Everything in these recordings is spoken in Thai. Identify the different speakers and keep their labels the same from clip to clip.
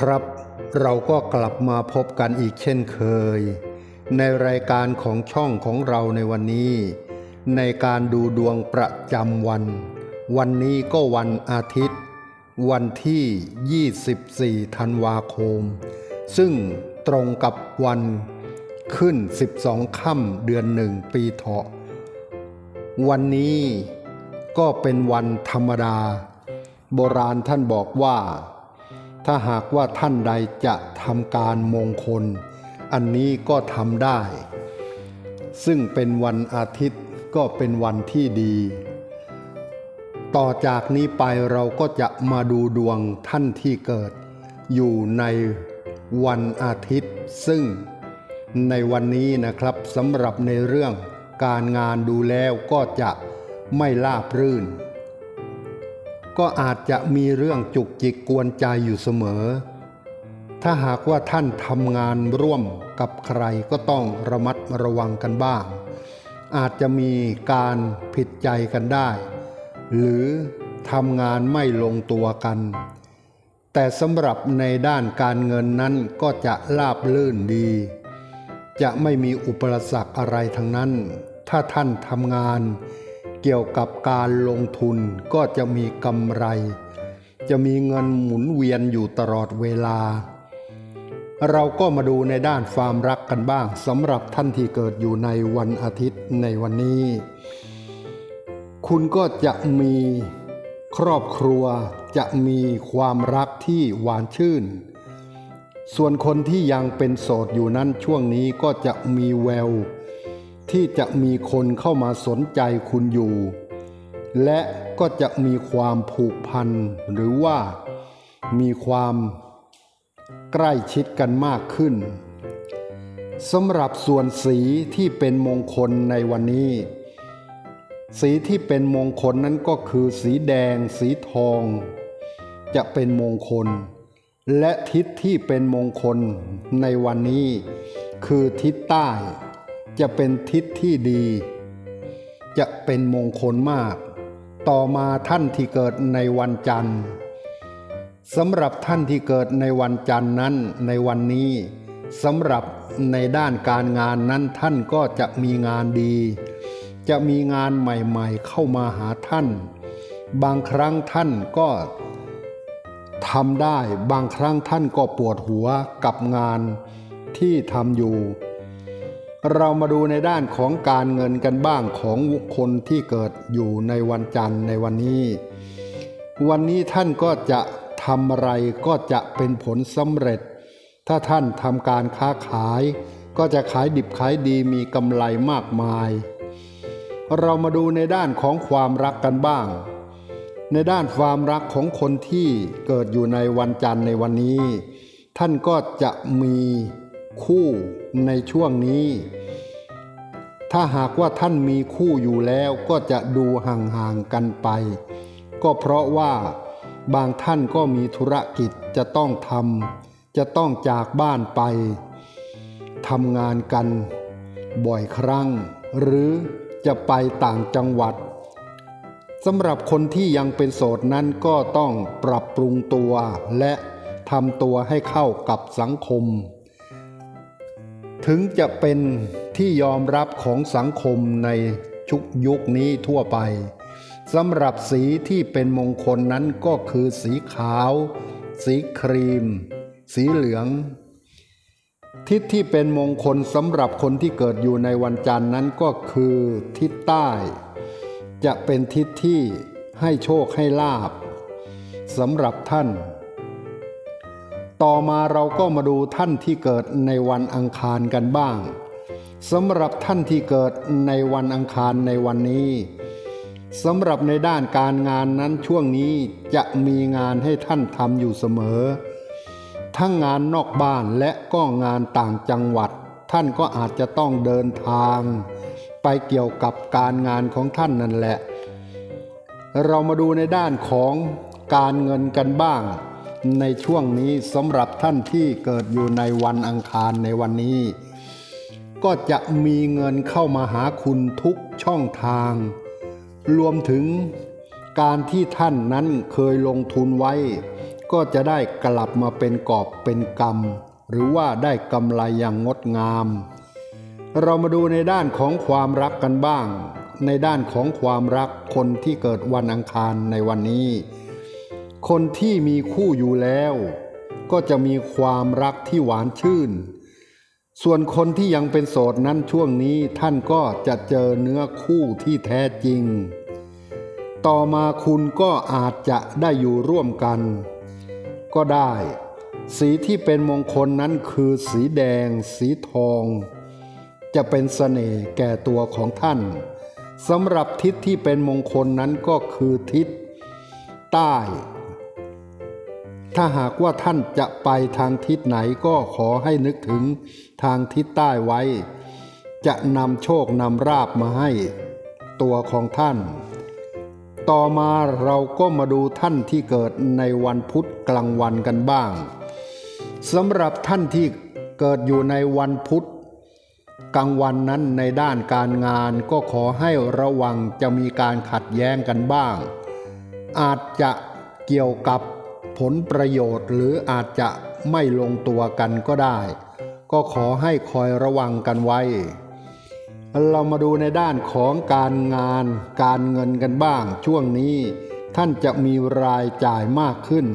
Speaker 1: ครับ เราก็กลับมาพบกันอีกเช่นเคย ในรายการของช่องของเราในวันนี้ ในการดูดวงประจำวัน วันนี้ก็วันอาทิตย์ วันที่ 24 ธันวาคม ซึ่งตรงกับวันขึ้น 12 ค่ำเดือนหนึ่งปีเถาะ วันนี้ก็เป็นวันธรรมดา โบราณท่านบอกว่า ถ้าหากว่าท่านใดจะทำการมงคล อันนี้ก็ทำได้ ซึ่งเป็นวันอาทิตย์ก็เป็นวันที่ดี ต่อจากนี้ไปเราก็จะมาดูดวงท่านที่เกิด อยู่ในวันอาทิตย์ ซึ่งในวันนี้นะครับสำหรับในเรื่องการงานดูแล้วก็จะไม่ราบรื่น ก็อาจจะมีเรื่องจุกจิกกวนใจอยู่เสมอ ถ้าหากว่าท่านทำงานร่วมกับใครก็ต้องระมัดระวังกันบ้าง อาจจะมีการผิดใจกันได้ หรือทำงานไม่ลงตัวกัน แต่สำหรับในด้านการเงินนั้นก็จะราบลื่นดี จะไม่มีอุปสรรคอะไรทั้งนั้น ถ้าท่านทำงาน เกี่ยวกับการลงทุนก็จะมีกำไร จะมีเงินหมุนเวียนอยู่ตลอดเวลา เราก็มาดูในด้านความรักกันบ้างสำหรับท่านที่เกิดอยู่ในวันอาทิตย์ในวันนี้ คุณก็จะมีครอบครัวจะมีความรักที่หวานชื่น ส่วนคนที่ยังเป็นโสดอยู่นั้นช่วงนี้ก็จะมีแวว ที่จะมีคนเข้ามาสนใจคุณอยู่ และก็จะมีความผูกพันหรือว่ามีความใกล้ชิดกันมากขึ้นสำหรับส่วนสีที่เป็นมงคลในวันนี้ สีที่เป็นมงคลนั้นก็คือสีแดง สีทอง จะเป็นมงคล และทิศที่เป็นมงคลในวันนี้ คือทิศใต้ จะเป็นทิศที่ดี จะเป็นมงคลมาก ต่อมาท่านที่เกิดในวันจันทร์สำหรับท่านที่เกิดในวันจันทร์นั้นในวันนี้สำหรับในด้านการงานนั้นท่านก็จะมีงานดี จะมีงานใหม่ๆเข้ามาหาท่าน บางครั้งท่านก็ทำได้บางครั้งท่านก็ปวดหัวกับงานที่ทำอยู่ เรามาดูในด้านของการเงินกันบ้างของคนที่เกิดอยู่ในวันจันทร์ในวันนี้ วันนี้ท่านก็จะทำอะไรก็จะเป็นผลสำเร็จ ถ้าท่านทำการค้าขาย ก็จะขายดิบขายดีมีกำไรมากมาย เรามาดูในด้านของความรักกันบ้าง ในด้านความรักของคนที่เกิดอยู่ในวันจันทร์ในวันนี้ ท่านก็จะมี คู่ในช่วงนี้ ถ้าหากว่าท่านมีคู่อยู่แล้วก็จะดูห่างๆกันไป ก็เพราะว่าบางท่านก็มีธุรกิจจะต้องทำจะต้องจากบ้านไปทำงานกัน บ่อยครั้ง หรือจะไปต่างจังหวัดสำหรับคนที่ยังเป็นโสดนั้นก็ต้องปรับปรุงตัวและทำตัวให้เข้ากับสังคม ถึงจะเป็นที่ยอมรับของสังคมในชุกยุคนี้ทั่วไปสำหรับสีที่เป็นมงคลนั้นก็คือสีขาว สีครีม สีเหลือง ทิศที่เป็นมงคลสำหรับคนที่เกิดอยู่ในวันจันทร์นั้นก็คือทิศใต้ จะเป็นทิศที่ให้โชคให้ลาบสำหรับท่าน ต่อมาเราก็มาดูท่านที่เกิดในวันอังคารกันบ้างสำหรับท่านที่เกิดในวันอังคารในวันนี้สำหรับในด้านการงานนั้นช่วงนี้จะมีงานให้ท่านทำอยู่เสมอ ทั้งงานนอกบ้านและก็งานต่างจังหวัด ท่านก็อาจจะต้องเดินทาง ไปเกี่ยวกับการงานของท่านนั่นแหละ เรามาดูในด้านของการเงินกันบ้าง ในช่วงนี้สำหรับท่านที่เกิดอยู่ในวันอังคารในวันนี้ ก็จะมีเงินเข้ามาหาคุณทุกช่องทาง รวมถึงการที่ท่านนั้นเคยลงทุนไว้ ก็จะได้กลับมาเป็นกอบเป็นกรรม หรือว่าได้กำไรอย่างงดงาม เรามาดูในด้านของความรักกันบ้าง ในด้านของความรักคนที่เกิดวันอังคารในวันนี้ คนที่มีคู่อยู่แล้ว ก็จะมีความรักที่หวานชื่น ส่วนคนที่ยังเป็นโสดนั้นช่วงนี้ท่านก็จะเจอเนื้อคู่ที่แท้จริง ต่อมาคุณก็อาจจะได้อยู่ร่วมกัน ก็ได้ สีที่เป็นมงคลนั้นคือสีแดง สีทอง จะเป็นเสน่ห์แก่ตัวของท่านสำหรับทิศที่เป็นมงคลนั้นก็คือทิศใต้ ถ้าหากว่าท่านจะไปทางทิศไหนก็ขอให้นึกถึงทางทิศใต้ไว้ จะนำโชคนำราบมาให้ตัวของท่าน ต่อมาเราก็มาดูท่านที่เกิดในวันพุธกลางวันกันบ้างสำหรับท่านที่เกิดอยู่ในวันพุธกลางวันนั้นในด้านการงานก็ขอให้ระวังจะมีการขัดแย้งกันบ้าง อาจจะเกี่ยวกับ ผลประโยชน์หรืออาจจะไม่ลงตัวกันก็ได้ ก็ขอให้คอยระวังกันไว้ เรามาดูในด้านของการงานการเงินกันบ้าง ช่วงนี้ท่านจะมีรายจ่ายมากขึ้น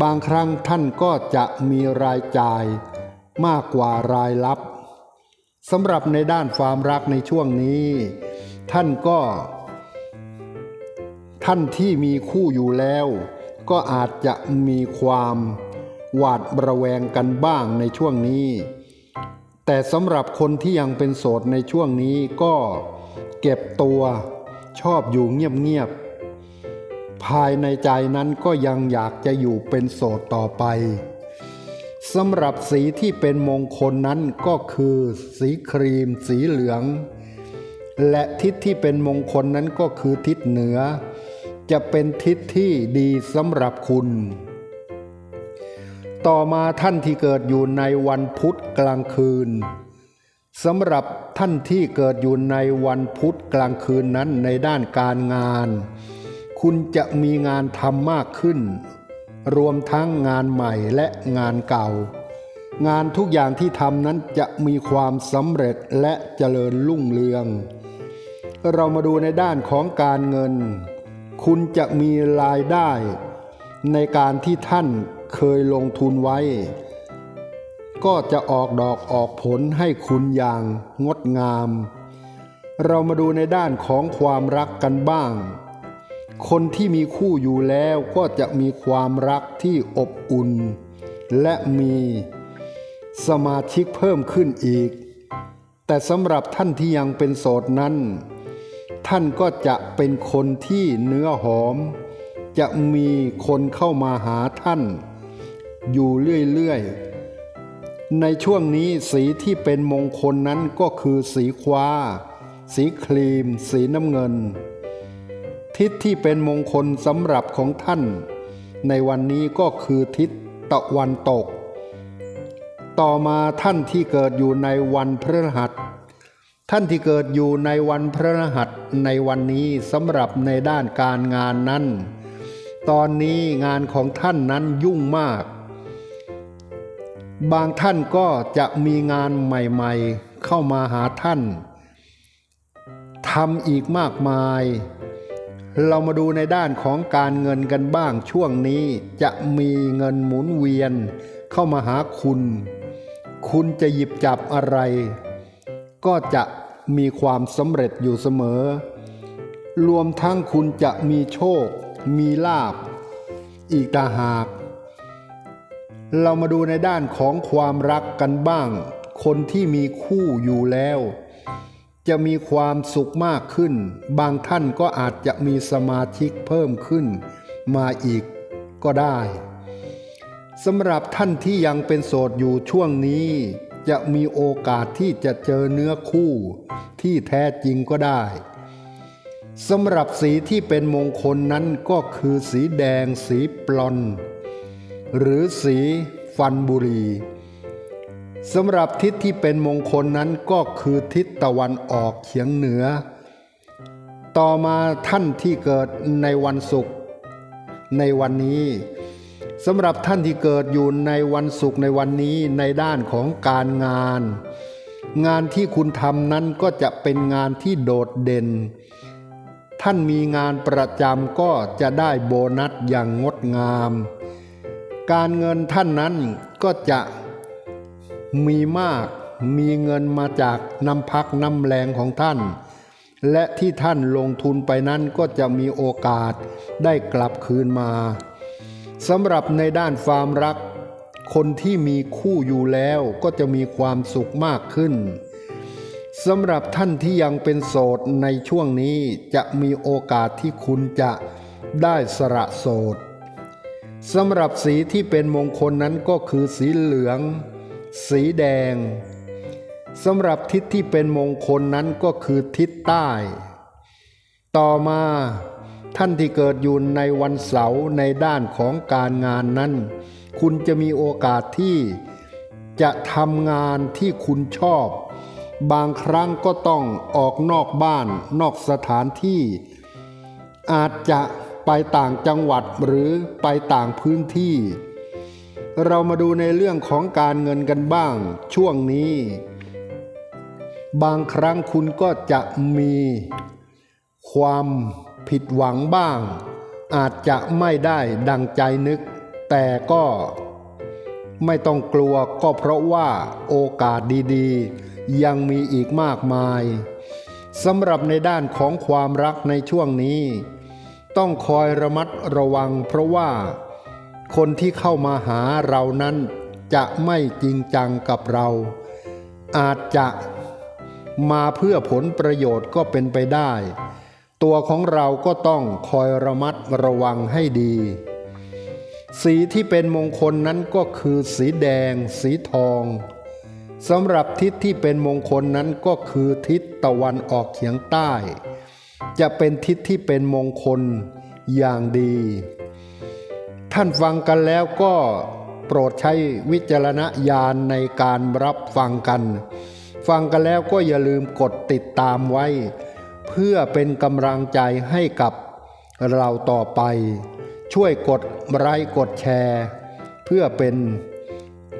Speaker 1: บางครั้งท่านก็จะมีรายจ่ายมากกว่ารายรับสำหรับในด้านความรักในช่วงนี้ ท่านก็ ท่านที่มีคู่อยู่แล้ว ก็อาจจะมีความหวาดระแวงกันบ้างในช่วงนี้ แต่สำหรับคนที่ยังเป็นโสดในช่วงนี้ก็เก็บตัวชอบอยู่เงียบๆ ภายในใจนั้นก็ยังอยากจะอยู่เป็นโสดต่อไปสำหรับสีที่เป็นมงคลนั้นก็คือ สีครีม สีเหลือง และทิศที่เป็นมงคลนั้นก็คือทิศเหนือ จะเป็นทิศที่ดีสำหรับคุณ ต่อมาท่านที่เกิดอยู่ในวันพุธกลางคืนสำหรับท่านที่เกิดอยู่ในวันพุธกลางคืนนั้นในด้านการงาน คุณจะมีงานทำมากขึ้น รวมทั้งงานใหม่และงานเก่า งานทุกอย่างที่ทำนั้นจะมีความสำเร็จและเจริญรุ่งเรือง เรามาดูในด้านของการเงิน คุณจะมีรายได้ ในการที่ท่านเคยลงทุนไว้ ก็จะออกดอกออกผลให้คุณอย่างงดงาม เรามาดูในด้านของความรักกันบ้าง คนที่มีคู่อยู่แล้วก็จะมีความรักที่อบอุ่น และมีสมาชิกเพิ่มขึ้นอีก แต่สำหรับท่านที่ยังเป็นโสดนั้น ท่านก็จะเป็นคนที่เนื้อหอม จะมีคนเข้ามาหาท่าน อยู่เรื่อยๆ ในช่วงนี้สีที่เป็นมงคลนั้นก็คือสีคว้า สีครีม สีน้ำเงิน ทิศที่เป็นมงคลสำหรับของท่าน ในวันนี้ก็คือทิศตะวันตก ต่อมาท่านที่เกิดอยู่ในวันพฤหัส ท่านที่เกิดอยู่ในวันพฤหัสในวันนี้สำหรับในด้านการงานนั้น ตอนนี้งานของท่านนั้นยุ่งมาก บางท่านก็จะมีงานใหม่ๆ เข้ามาหาท่านทำอีกมากมาย เรามาดูในด้านของการเงินกันบ้างช่วงนี้จะมีเงินหมุนเวียนเข้ามาหาคุณ คุณจะหยิบจับอะไร ก็จะมีความสำเร็จอยู่เสมอ รวมทั้งคุณจะมีโชค มีลาบ อีกต่าหาก เรามาดูในด้านของความรักกันบ้าง คนที่มีคู่อยู่แล้ว จะมีความสุขมากขึ้น บางท่านก็อาจจะมีสมาชิกเพิ่มขึ้น มาอีกก็ได้สำหรับท่านที่ยังเป็นโสดอยู่ช่วงนี้ จะมีโอกาสที่จะเจอเนื้อคู่ที่แท้จริงก็ได้สำหรับสีที่เป็นมงคลนั้นก็คือสีแดงสีปลอน หรือสีฟันบุรีสำหรับทิศที่เป็นมงคลนั้นก็คือทิศตะวันออกเฉียงเหนือ ต่อมาท่านที่เกิดในวันศุกร์ในวันนี้ สำหรับท่านที่เกิดอยู่ในวันศุกร์ในวันนี้ในด้านของการงาน งานที่คุณทำนั้นก็จะเป็นงานที่โดดเด่น ท่านมีงานประจำก็จะได้โบนัสอย่างงดงาม การเงินท่านนั้นก็จะมีมากมีเงินมาจากน้ำพักน้ำแรงของท่าน และที่ท่านลงทุนไปนั้นก็จะมีโอกาสได้กลับคืนมา สำหรับในด้านความรัก คนที่มีคู่อยู่แล้วก็จะมีความสุขมากขึ้นสำหรับท่านที่ยังเป็นโสดในช่วงนี้จะมีโอกาสที่คุณจะได้สละโสดสำหรับสีที่เป็นมงคลนั้นก็คือสีเหลือง สีแดงสำหรับทิศที่เป็นมงคลนั้นก็คือทิศใต้ ต่อมา ท่านที่เกิดอยู่ในวันเสาร์ในด้านของการงานนั้น คุณจะมีโอกาสที่จะทำงานที่คุณชอบ บางครั้งก็ต้องออกนอกบ้านนอกสถานที่ อาจจะไปต่างจังหวัดหรือไปต่างพื้นที่ เรามาดูในเรื่องของการเงินกันบ้างช่วงนี้ บางครั้งคุณก็จะมีความ ผิดหวังบ้าง อาจจะไม่ได้ดังใจนึก แต่ก็ไม่ต้องกลัวก็เพราะว่าโอกาสดีๆ ยังมีอีกมากมายสำหรับในด้านของความรักในช่วงนี้ ต้องคอยระมัดระวังเพราะว่า คนที่เข้ามาหาเรานั้น จะไม่จริงจังกับเรา อาจจะมาเพื่อผลประโยชน์ก็เป็นไปได้ ตัวของเราก็ต้องคอยระมัดระวังให้ดี สีที่เป็นมงคลนั้นก็คือสีแดง สีทองสำหรับทิศที่เป็นมงคลนั้นก็คือทิศตะวันออกเฉียงใต้ จะเป็นทิศที่เป็นมงคลอย่างดี ท่านฟังกันแล้วก็โปรดใช้วิจารณญาณในการรับฟังกัน ฟังกันแล้วก็อย่าลืมกดติดตามไว้ เพื่อเป็นกำลังใจให้กับเราต่อไป ช่วยกดไลค์กดแชร์ เพื่อเป็น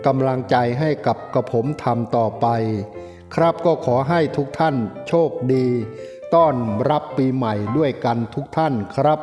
Speaker 1: กำลังใจให้กับกระผมทำต่อไป ครับก็ขอให้ทุกท่านโชคดี ต้อนรับปีใหม่ด้วยกันทุกท่านครับ